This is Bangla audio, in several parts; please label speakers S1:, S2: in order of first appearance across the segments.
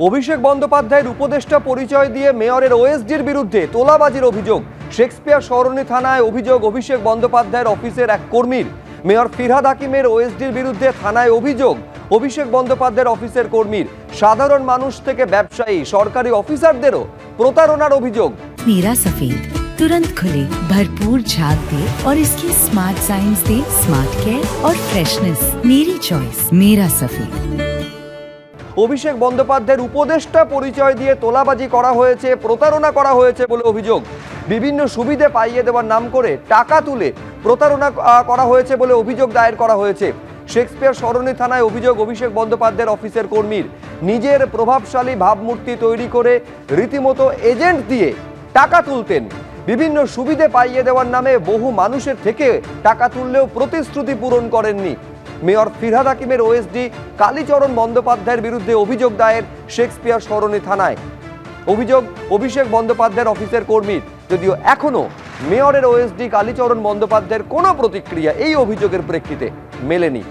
S1: অভিষেক বন্দ্যোপাধ্যায়ের উপদেষ্টা পরিচয় দিয়ে মেয়রের ওএসডির বিরুদ্ধে তোলাবাজির অভিযোগ শেক্সপিয়ার সরণি থানায় অভিযোগ অভিষেক বন্দ্যোপাধ্যায়ের অফিসের এক কর্মীর মেয়র ফিরহাদ হাকিমের ওএসডির বিরুদ্ধে থানায় অভিযোগ অভিষেক বন্দ্যোপাধ্যায়ের অফিসের কর্মীর সাধারণ মানুষ থেকে ব্যবসায়ী সরকারি অফিসারদেরও প্রতারণার অভিযোগ
S2: नीरा सफेद तुरंत खुले भरपूर झाग दे और इसकी स्मार्ट साइंस दे स्मार्ट केयर और फ्रेशनेस मेरी चॉइस मेरा सफेद
S1: অভিষেক বন্দ্যোপাধ্যায়ের উপদেষ্টা পরিচয় দিয়ে তোলাবাজি করা হয়েছে, প্রতারণা করা হয়েছে বলে অভিযোগ। বিভিন্ন সুবিধে পাইয়ে দেওয়ার নাম করে টাকা তুলে প্রতারণা করা হয়েছে বলে অভিযোগ দায়ের করা হয়েছে। শেক্সপিয়ার সরণি থানায় অভিযোগ অভিষেক বন্দ্যোপাধ্যায়ের অফিসের কর্মীর নিজের প্রভাবশালী ভাবমূর্তি তৈরি করে রীতিমতো এজেন্ট দিয়ে টাকা তুলতেন। বিভিন্ন সুবিধে পাইয়ে দেওয়ার নামে বহু মানুষের থেকে টাকা তুললেও প্রতিশ্রুতি পূরণ করেননি। মেয়র ফিরহাদ হাকিমের ওএসডি কালীচরণ বন্দ্যোপাধ্যায়ের বিরুদ্ধে অভিযোগ দায়ের শেক্সপিয়ার সরণি থানায়। অভিযোগ, অভিষেক বন্দ্যোপাধ্যায়ের অফিসের কর্মীর যদিও এখনও মেয়রের ওএসডি কালীচরণ বন্দ্যোপাধ্যায়ের কোনো প্রতিক্রিয়া এই অভিযোগের প্রেক্ষিতে মেলেনি।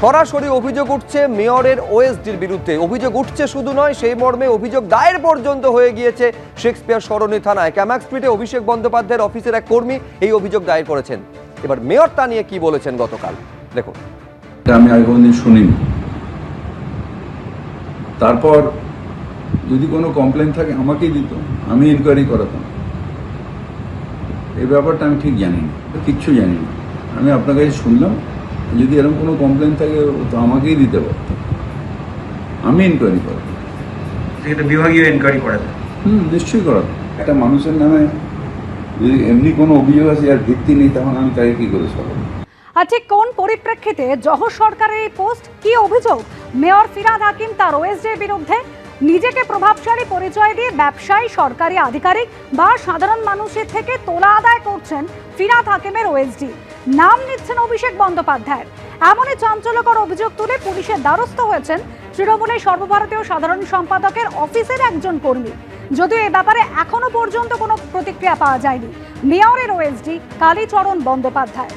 S1: সরাসরি অভিযোগ উঠছে মেয়রের ওএসডির বিরুদ্ধে। অভিযোগ উঠছে শুধু নয়, সেই মর্মে অভিযোগ দায়ের পর্যন্ত হয়ে গিয়েছে শেক্সপিয়ার সরণি থানায়। ক্যামাক স্ট্রিটে অভিষেক বন্দ্যোপাধ্যায়ের অফিসের এক কর্মী এই অভিযোগ দায়ের করেছেন। এবার মেয়র তা নিয়ে কি বলেছেন গতকাল? দেখুন।
S3: আমি আগে কোনোদিন শুনিনি। তারপর যদি কোনো কমপ্লেন থাকে, আমাকেই দিত। আমি ইনকোয়ারি করাতাম। এই ব্যাপারটা আমি ঠিক জানি না কিচ্ছু জানি না আমি আপনার কাছে শুনলাম যদি এরকম কোনো কমপ্লেন থাকে ও তো আমাকেই দিতে পারত। আমি ইনকোয়ারি করাতাম।
S4: সেক্ষেত্রে বিভাগীয় এনকোয়ারি করা
S3: হুম নিশ্চয়ই করাতাম। একটা মানুষের নামে যদি এমনি কোনো অভিযোগ আছে আর ভিত্তি নেই তখন আমি তাকে কী করে সরাবো
S5: ঠিক কোন পরিপ্রেক্ষিতে জহর সরকারের এই পোস্ট কি অভিযোগ? মেয়র ফিরাদ হাকিম তার ওএসডির বিরুদ্ধে নিজেকে প্রভাবশালী পরিচয় দিয়ে ব্যবসায়ী, সরকারি আধিকারিক বা সাধারণ মানুষের থেকে তোলা আদায় করছেন ফিরাদ হাকিমের ওএসডি। নাম নিচ্ছেন অভিষেক বন্দ্যোপাধ্যায়ের এমনই চাঞ্চল্যকর অভিযোগ তুলে পুলিশের দ্বারস্থ হয়েছেন তৃণমূলের সর্বভারতীয় সাধারণ সম্পাদকের অফিসের একজন কর্মী। যদিও এ ব্যাপারে এখনও পর্যন্ত কোনো প্রতিক্রিয়া পাওয়া যায়নি। মেয়রের ওএসডি কালীচরণ বন্দ্যোপাধ্যায়।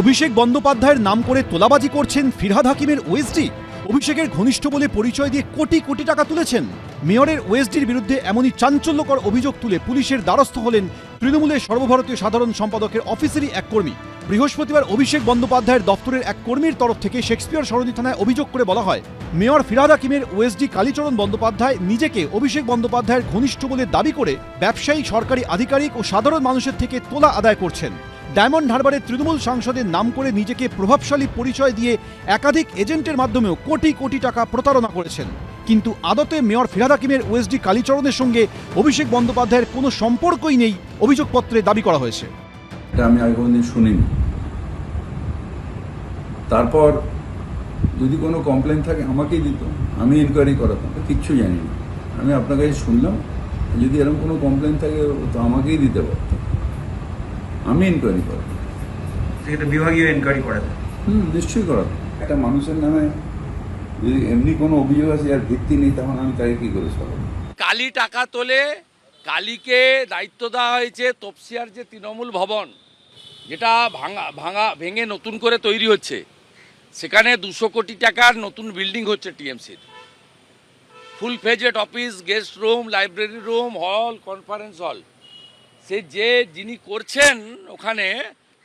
S6: অভিষেক বন্দ্যোপাধ্যায়ের নাম করে তোলাবাজি করছেন ফিরহাদ হাকিমের ওএসডি? অভিষেকের ঘনিষ্ঠ বলে পরিচয় দিয়ে কোটি কোটি টাকা তুলেছেন। মেয়রের ওয়েসডির বিরুদ্ধে এমনই চাঞ্চল্যকর অভিযোগ তুলে পুলিশের দ্বারস্থ হলেন তৃণমূলের সর্বভারতীয় সাধারণ সম্পাদকের অফিসেরই এক কর্মী। বৃহস্পতিবার অভিষেক বন্দ্যোপাধ্যায়ের দপ্তরের এক কর্মীর তরফ থেকে শেক্সপিয়ার সরণি থানায় অভিযোগ করে বলা হয়, মেয়র ফিরহাদ হাকিমের ওএসডি কালীচরণ বন্দ্যোপাধ্যায় নিজেকে অভিষেক বন্দ্যোপাধ্যায়ের ঘনিষ্ঠ বলে দাবি করে ব্যবসায়ী, সরকারি আধিকারিক ও সাধারণ মানুষের থেকে তোলা আদায় করছেন। ডায়মন্ড হারবারের তৃণমূল সাংসদের নাম করে নিজেকে প্রভাবশালী পরিচয় দিয়ে একাধিক এজেন্টের মাধ্যমেও কোটি কোটি টাকা প্রতারণা করেছেন। কিন্তু আদতে মেয়র ফিরাদ হাকিমের ওএসডি কালীচরণের সঙ্গে অভিষেক বন্দ্যোপাধ্যায়ের কোনো সম্পর্কই নেই, অভিযোগপত্রে দাবি করা হয়েছে।
S3: আমি আগে শুনিনি। তারপর যদি কোনো কমপ্লেন থাকে আমাকেই দিত। আমি ইনকোয়ারি করাতাম কিচ্ছু জানি না। আমি আপনার কাছে শুনলাম যদি এরকম কোনো কমপ্লেন থাকে তো আমাকেই দিতে পারত। আমি ইনকোয়ারি করাতাম।
S4: সেক্ষেত্রে বিভাগীয় এনকোয়ারি করা
S3: হুম নিশ্চয়ই করাতাম। একটা মানুষের নামে যদি এমনি কোনো অভিযোগ আছে আর ভিত্তি নেই তখন আমি তাকে কী করে সরাবো?
S7: কালি টাকা তোলে কালীকে দায়িত্ব দেওয়া হয়েছে তপসিয়ার যে তৃণমূল ভবন যেটা ভাঙা ভাঙা ভেঙে নতুন করে তৈরি হচ্ছে। সেখানে দুশো কোটি টাকার নতুন বিল্ডিং হচ্ছে টিএমসির। Full fledged office, guest room, library room, hall, conference hall. সে যে যিনি করছেন ওখানে,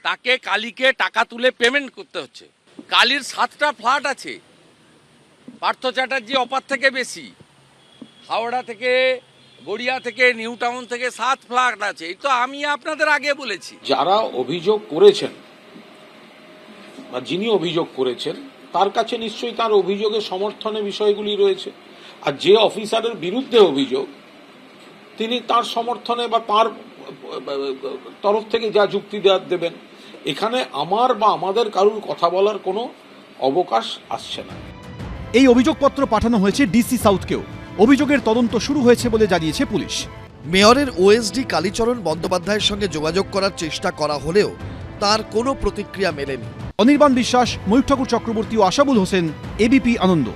S7: তাকে কালীকে টাকা তুলে পেমেন্ট করতে হচ্ছে। কালীর সাতটা ফ্ল্যাট আছে। পার্থ চ্যাটার্জি অপার থেকে বেশি। হাওড়া থেকে, গড়িয়া থেকে, নিউ টাউন থেকে সাত ফ্ল্যাট আছে। এই তো আমি আপনাদের আগে বলেছি।
S8: যারা অভিযোগ করেছেন বা যিনি অভিযোগ করেছেন তার কাছে নিশ্চয়ই তার অভিযোগের সমর্থনে বিষয়গুলি রয়েছে। আর যে অফিসারের বিরুদ্ধে অভিযোগ তিনি তার সমর্থনে বা তার তরফ থেকে যা যুক্তি দেওয়ার দেবেন এখানে আমার বা আমাদের কারুর কথা বলার কোনো অবকাশ আসছে না।
S6: এই অভিযোগপত্র পাঠানো হয়েছে ডিসি সাউথকেও। অভিযোগের তদন্ত শুরু হয়েছে বলে জানিয়েছে পুলিশ।
S9: মেয়রের ওএসডি কালীচরণ বন্দ্যোপাধ্যায়ের সঙ্গে যোগাযোগ করার চেষ্টা করা হলেও তার কোনো প্রতিক্রিয়া মেলেনি।
S6: অনির্বাণ বিশ্বাস ময়ূর ঠাকুর চক্রবর্তী ও আশাবুল হোসেন এবিপি আনন্দ।